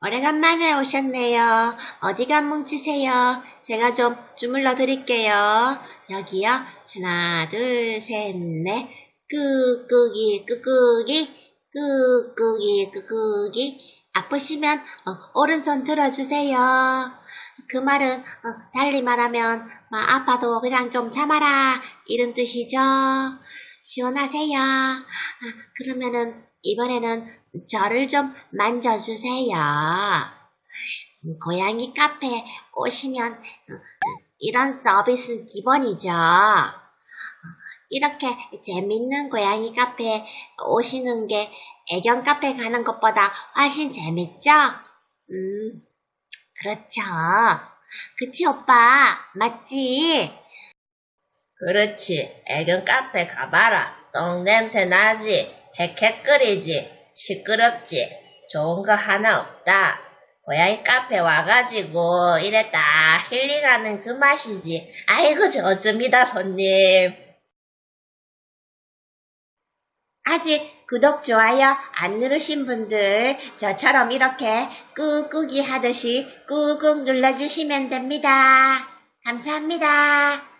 오래간만에 오셨네요. 어디가 뭉치세요? 제가 좀 주물러 드릴게요. 여기요. 하나, 둘, 셋, 넷. 끄끄기, 끄끄기, 끄끄기, 끄끄기. 아프시면 어, 오른손 들어주세요. 그 말은 어, 달리 말하면 마, 아파도 그냥 좀 참아라 이런 뜻이죠. 시원하세요. 아, 그러면은 이번에는 저를 좀 만져주세요. 음, 고양이 카페 오시면 어, 이런 서비스 기본이죠. 어, 이렇게 재밌는 고양이 카페 오시는 게 애견 카페 가는 것보다 훨씬 재밌죠? 음, 그렇죠. 그치, 오빠? 맞지? 그렇지. 애견 카페 가봐라. 똥 냄새 나지. 헥헥거리지. 시끄럽지. 좋은 거 하나 없다. 고양이 카페 와가지고 이랬다 힐링하는 그 맛이지. 아이고 좋습니다 손님. 아직 구독, 좋아요 안 누르신 분들 저처럼 이렇게 꾹꾹이 하듯이 꾹꾹 눌러주시면 됩니다. 감사합니다.